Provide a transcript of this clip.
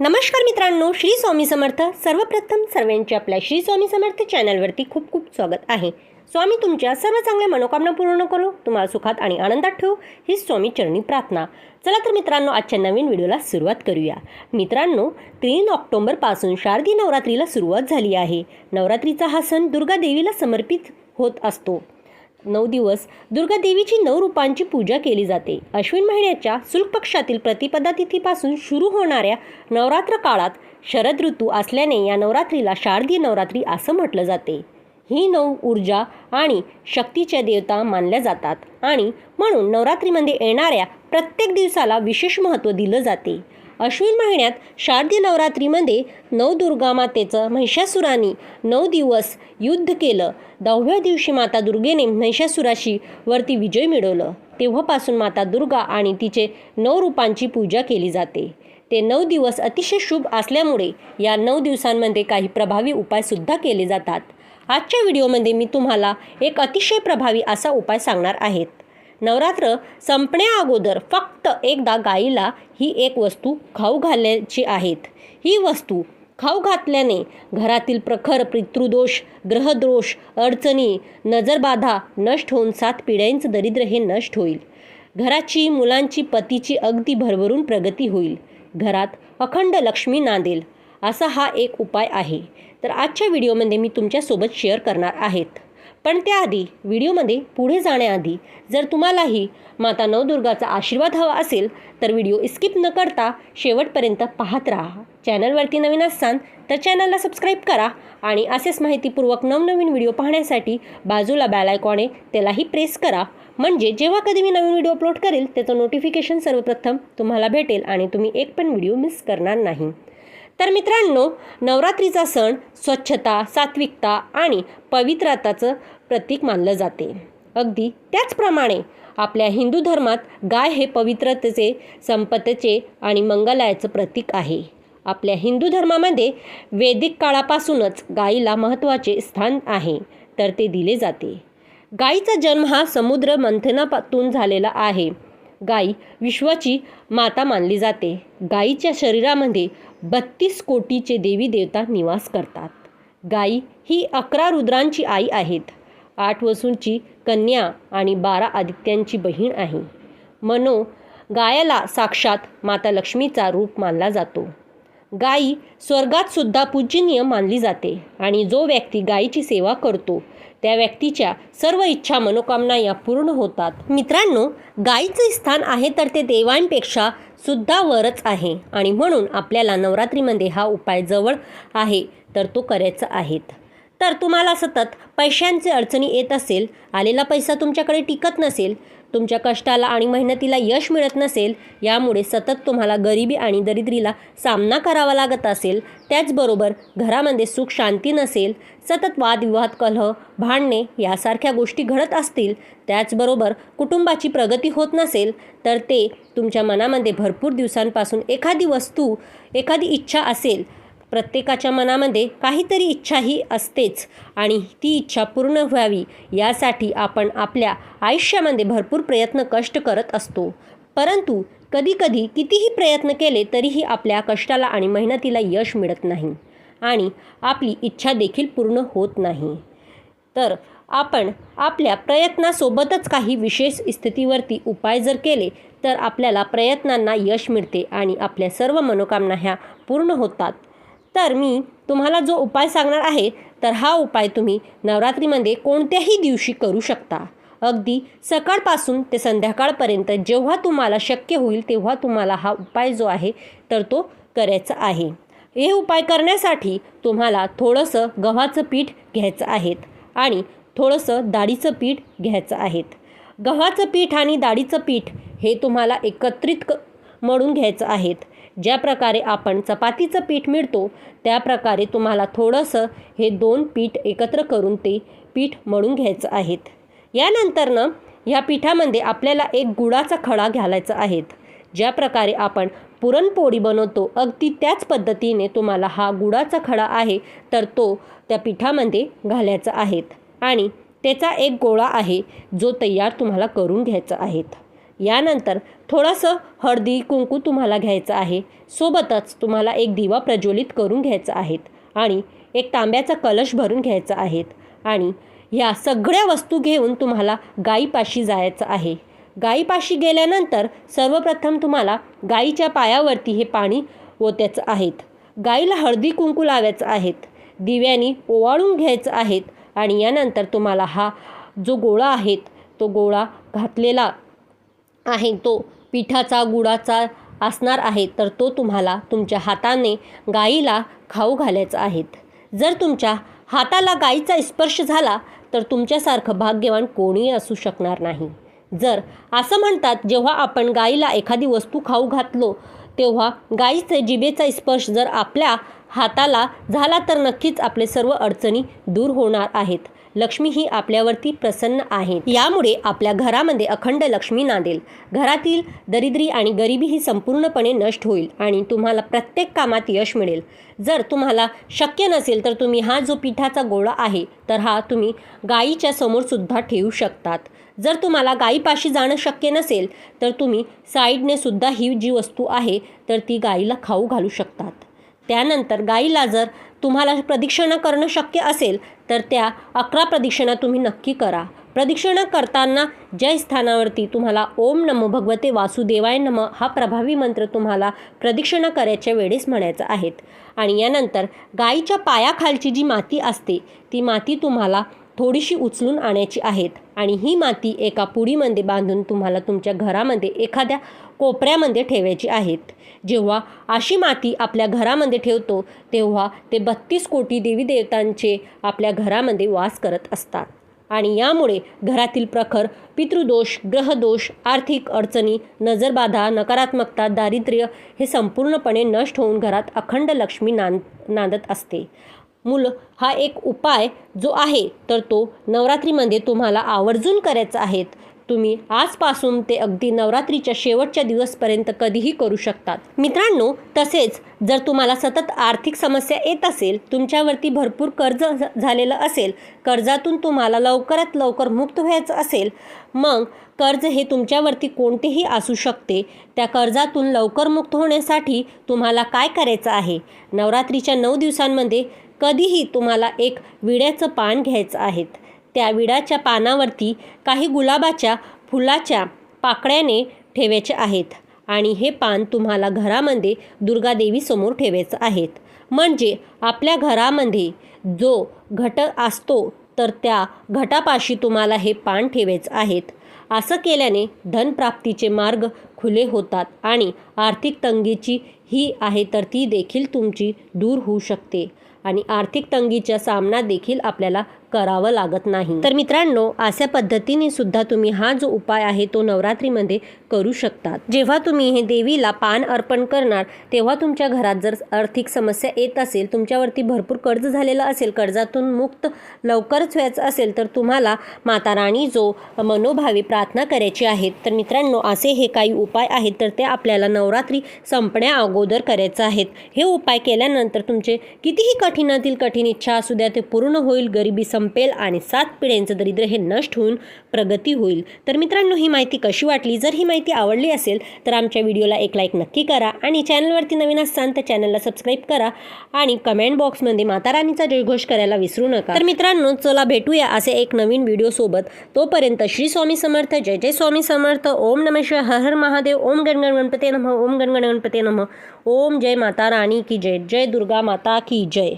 नमस्कार मित्रांनो श्री स्वामी समर्थ. सर्वप्रथम सर्वांचे आपल्या श्री स्वामी समर्थ चॅनलवरती खूप खूप स्वागत आहे. स्वामी तुमच्या सर्व चांगल्या मनोकामना पूर्ण करो. तुम्हाला सुखात आणि आनंदात ठेवू. ही स्वामी चरणी प्रार्थना. चला तर मित्रांनो आजच्या नवीन व्हिडिओला सुरुवात करूया. मित्रांनो तीन ऑक्टोबरपासून शारदीय नवरात्रीला सुरुवात झाली आहे. नवरात्रीचा हा सण दुर्गा देवीला समर्पित होत असतो. नऊ दिवस दुर्गा देवीची नऊ रूपांची पूजा केली जाते. अश्विन महिन्याच्या शुल्क पक्षातील प्रतिपदा तिथीपासून सुरू होणाऱ्या नवरात्र काळात शरद ऋतू असल्याने या नवरात्रीला शारदीय नवरात्री असं म्हटलं जाते. ही नऊ ऊर्जा आणि शक्तीच्या देवता मानल्या जातात आणि म्हणून नवरात्रीमध्ये येणाऱ्या प्रत्येक दिवसाला विशेष महत्त्व दिलं जाते. अश्विन महिन्यात शारदीय नवरात्रीमध्ये नवदुर्गा मातेचं महिषासुराने नऊ दिवस युद्ध केलं. दहाव्या दिवशी माता दुर्गेने महिषासुराशी वरती विजय मिळवलं. तेव्हापासून माता दुर्गा आणि तिचे नऊ रूपांची पूजा केली जाते. ते नऊ दिवस अतिशय शुभ असल्यामुळे या नऊ दिवसांमध्ये काही प्रभावी उपायसुद्धा केले जातात. आजच्या व्हिडिओमध्ये मी तुम्हाला एक अतिशय प्रभावी असा उपाय सांगणार आहेत नवरात्र संपण्या अगोदर फक्त एकदा गाईला ही एक वस्तू खाऊ घालायची आहेत. ही वस्तू खाऊ घातल्याने घरातील प्रखर पितृदोष ग्रहदोष अडचणी नजरबाधा नष्ट होऊन सात पिढ्यांचं दरिद्र हे नष्ट होईल. घराची मुलांची पतीची अगदी भरभरून प्रगती होईल. घरात अखंड लक्ष्मी नांदेल असा हा एक उपाय आहे. तर आजच्या व्हिडिओमध्ये मी तुमच्यासोबत शेअर करणार आहेत. पण त्याआधी व्हिडिओमध्ये पुढे जाण्याआधी जर तुम्हालाही माता नवदुर्गाचा आशीर्वाद हवा असेल तर व्हिडिओ स्किप न करता शेवटपर्यंत पाहत राहा. चॅनलवरती नवीन असाल तर चॅनलला सबस्क्राईब करा आणि असेच माहितीपूर्वक नवनवीन व्हिडिओ पाहण्यासाठी बाजूला बॅल आयकॉन आहे त्यालाही प्रेस करा. म्हणजे जेव्हा कधी मी नवीन व्हिडिओ अपलोड करेल त्याचं नोटिफिकेशन सर्वप्रथम तुम्हाला भेटेल आणि तुम्ही एक पण व्हिडिओ मिस करणार नाही. तर मित्रांनो नवरात्रीचा सण स्वच्छता सात्विकता आणि पवित्रताचं प्रतीक मानलं जाते. अगदी त्याचप्रमाणे आपल्या हिंदू धर्मात गाय हे पवित्रतेचे संपत्तीचे आणि मंगलायाचं प्रतीक आहे. आपल्या हिंदू धर्मामध्ये वैदिक काळापासूनच गायीला महत्त्वाचे स्थान आहे तर ते दिले जाते. गायीचा जन्म हा समुद्र मंथनापातून झालेला आहे. गाई विश्वाची माता मानली जाते. गायीच्या शरीरामध्ये बत्तीस कोटीचे देवी देवता निवास करतात. गाई ही अकरा रुद्रांची आई आहेत. आठ वसूंची कन्या आणि बारा आदित्यांची बहीण आहे. मनो गायाला साक्षात माता लक्ष्मीचा रूप मानला जातो. गाई स्वर्गात सुद्धा पूजनीय मानली जाते आणि जो व्यक्ती गायीची सेवा करतो त्या व्यक्तीच्या सर्व इच्छा मनोकामना या पूर्ण होतात. मित्रांनो गायीचे स्थान आहे तर ते देवांपेक्षा सुद्धा वरच आहे आणि म्हणून आपल्याला नवरात्रीमध्ये हा उपाय जवळ आहे तर तो करायचा आहेत तर तुम्हाला सतत पैशांचे अडचणी येत असेल आलेला पैसा तुमच्याकडे टिकत नसेल तुमच्या कष्टाला आणि मेहनतीला यश मिळत नसेल यामुळे सतत तुम्हाला गरिबी आणि दरिद्रीला सामना करावा लागत असेल. त्याचबरोबर घरामध्ये सुख शांती नसेल सतत वादविवाद कलह भांडणे यासारख्या गोष्टी घडत असतील त्याचबरोबर कुटुंबाची प्रगती होत नसेल तर ते तुमच्या मनामध्ये भरपूर दिवसांपासून एखादी वस्तू एखादी इच्छा असेल प्रत्येकाच्या मनामध्ये काहीतरी इच्छा ही असतेच आणि ती इच्छा पूर्ण व्हावी यासाठी आपण आपल्या आयुष्यामध्ये भरपूर प्रयत्न कष्ट करत असतो. परंतु कधीकधी कितीही प्रयत्न केले तरीही आपल्या कष्टाला आणि मेहनतीला यश मिळत नाही आणि आपली इच्छा देखील पूर्ण होत नाही. तर आपण आपल्या प्रयत्नासोबतच काही विशेष स्थितीवरती उपाय जर केले तर आपल्याला प्रयत्नांना यश मिळते आणि आपल्या सर्व मनोकामना ह्या पूर्ण होतात. तर मी तुम्हाला जो उपाय सांगणार आहे तर हा उपाय तुम्ही नवरात्रीमध्ये कोणत्याही दिवशी करू शकता. अगदी सकाळपासून ते संध्याकाळपर्यंत जेव्हा तुम्हाला शक्य होईल तेव्हा तुम्हाला हा उपाय जो आहे तर तो करायचा आहे. हे उपाय करण्यासाठी तुम्हाला थोडंसं गव्हाचं पीठ घ्यायचं आहेत आणि थोडंसं डाळीचं पीठ घ्यायचं आहेत. गव्हाचं पीठ आणि डाळीचं पीठ हे तुम्हाला एकत्रित क मळून घ्यायचं आहेत. ज्या प्रकारे आपण चपातीचं पीठ मिळतो त्या प्रकारे तुम्हाला थोडंसं हे दोन पीठ एकत्र करून ते पीठ मळून घ्यायचं आहेत. यानंतरनं ह्या पिठामध्ये आपल्याला एक गुळाचा खडा घालायचा आहेत ज्या प्रकारे आपण पुरणपोळी बनवतो अगदी त्याच पद्धतीने तुम्हाला हा गुळाचा खडा आहे तर तो त्या पिठामध्ये घालायचा आहेत आणि त्याचा एक गोळा आहे जो तयार तुम्हाला करून घ्यायचा आहेत यानंतर थोडंसं हळदी कुंकू तुम्हाला घ्यायचं आहे. सोबतच तुम्हाला एक दिवा प्रज्वलित करून घ्यायचा आहेत आणि एक तांब्याचा कलश भरून घ्यायचा आहेत आणि ह्या सगळ्या वस्तू घेऊन तुम्हाला गाईपाशी जायचं आहे. गाईपाशी गेल्यानंतर सर्वप्रथम तुम्हाला गाईच्या पायावरती हे पाणी ओत्याचं आहेत. गाईला हळदी कुंकू लावायचं आहेत. दिव्यानी ओवाळून घ्यायचं आहेत आणि यानंतर तुम्हाला हा जो गोळा आहेत तो गोळा घातलेला आहे. तो पिठाचा गुळाचा असणार आहे तर तो तुम्हाला तुमच्या हाताने गाईला खाऊ घालायचा आहेत जर तुमच्या हाताला गाईचा स्पर्श झाला तर तुमच्यासारखं भाग्यवान कोणीही असू शकणार नाही. जर असं म्हणतात जेव्हा आपण गाईला एखादी वस्तू खाऊ घातलो तेव्हा गाईचे जिभेचा स्पर्श जर आपल्या हाताला झाला तर नक्कीच आपले सर्व अडचणी दूर होणार आहेत. लक्ष्मी ही आपल्यावरती प्रसन्न आहे. यामुळे आपल्या घरामध्ये अखंड लक्ष्मी नांदेल. घरातील दरिद्री आणि गरिबी ही संपूर्णपणे नष्ट होईल आणि तुम्हाला प्रत्येक कामात यश मिळेल. जर तुम्हाला शक्य नसेल तर तुम्ही हा जो पिठाचा गोळा आहे तर हा तुम्ही गाईच्या समोरसुद्धा ठेवू शकतात. जर तुम्हाला गाईपाशी जाणं शक्य नसेल तर तुम्ही साईडने सुद्धा ही जी वस्तू आहे तर ती गाईला खाऊ घालू शकतात. त्यानंतर गाईला जर तुम्हाला प्रदक्षिणा करणं शक्य असेल तर त्या अकरा प्रदक्षिणा तुम्ही नक्की करा. प्रदक्षिणा करताना जय स्थानावरती तुम्हाला ओम नमो भगवते वासुदेवाय नम हा प्रभावी मंत्र तुम्हाला प्रदक्षिणा करायच्या वेळेस म्हणायचा आहेत. आणि यानंतर गाईच्या पायाखालची जी माती असते ती माती तुम्हाला थोडीशी उचलून आणायची आहेत. आणि ही माती एका पुडीमध्ये बांधून तुम्हाला तुमच्या घरामध्ये एखाद्या कोपऱ्यामध्ये ठेवायची आहेत. जेव्हा अशी माती आपल्या घरामध्ये ठेवतो तेव्हा ते बत्तीस कोटी देवी देवतांचे आपल्या घरामध्ये वास करत असतात. आणि यामुळे घरातील प्रखर पितृदोष ग्रहदोष आर्थिक अडचणी नजरबाधा नकारात्मकता दारिद्र्य हे संपूर्णपणे नष्ट होऊन घरात अखंड लक्ष्मी नांद नांदत असते. मूल हा एक उपाय जो आहे तर तो नवरात्रीमध्ये तुम्हाला आवर्जून करायचा आहेत तुम्ही आजपासून ते अगदी नवरात्रीच्या शेवटच्या दिवसपर्यंत कधीही करू शकतात. मित्रांनो तसेच जर तुम्हाला सतत आर्थिक समस्या येत असेल तुमच्यावरती भरपूर कर्ज झालेलं असेल कर्जातून तुम्हाला लवकरात लवकर मुक्त व्हायचं असेल मग कर्ज हे तुमच्यावरती कोणतेही असू शकते. त्या कर्जातून लवकर मुक्त होण्यासाठी तुम्हाला काय करायचं आहे? नवरात्रीच्या नऊ दिवसांमध्ये कधीही तुम्हाला एक विड्याचं पान घ्यायचं आहेत त्या विडाच्या पानावरती काही गुलाबाच्या फुलाच्या पाकळ्याने ठेवायचे आहेत. आणि हे पान तुम्हाला घरामध्ये दुर्गादेवीसमोर ठेवायचं आहेत. म्हणजे आपल्या घरामध्ये जो घट असतो तर त्या घटापाशी तुम्हाला हे पान ठेवायचं आहेत. असं केल्याने धनप्राप्तीचे मार्ग खुले होतात आणि आर्थिक तंगीची ही आहे तर ती देखील तुमची दूर होऊ शकते. आणि आर्थिक तंगीचा सामना देखील आपल्याला करावं लागत नाही. तर मित्रांनो अशा पद्धतीने सुद्धा तुम्ही हा जो उपाय आहे तो नवरात्रीमध्ये करू शकतात. जेव्हा तुम्ही हे देवीला पान अर्पण करणार तेव्हा तुमच्या घरात जर आर्थिक समस्या येत असेल तुमच्यावरती भरपूर कर्ज झालेलं असेल कर्जातून मुक्त लवकरच व्हायचं असेल तर तुम्हाला माता राणी जो मनोभावी प्रार्थना करायची आहेत तर मित्रांनो असे हे काही उपाय आहेत तर ते आपल्याला नवरात्री संपण्या अगोदर करायचं आहेत. हे उपाय केल्यानंतर तुमचे कितीही कठीणातील कठीण इच्छा असू द्या ते पूर्ण होईल गरिबी संपेल आणि सात पिढ्यांचं दरिद्र हे नष्ट होऊन प्रगती होईल. तर मित्रांनो ही माहिती कशी वाटली? जर ही माहिती आवडली असेल तर आमच्या व्हिडिओला एक लाईक नक्की करा आणि चॅनलवरती नवीन असाल तर चॅनलला सबस्क्राईब करा आणि कमेंट बॉक्समध्ये माता राणीचा जयघोष करायला विसरू नका. तर मित्रांनो चला भेटूया असे एक नवीन व्हिडिओसोबत तोपर्यंत श्री स्वामी समर्थ जय जय स्वामी समर्थ ओम नमेश्वर हर हर महादेव ओम गणगण गणपते नमः ओम गणगण गणपते नमः ओम जय माता राणी की जय जय दुर्गा माता की जय.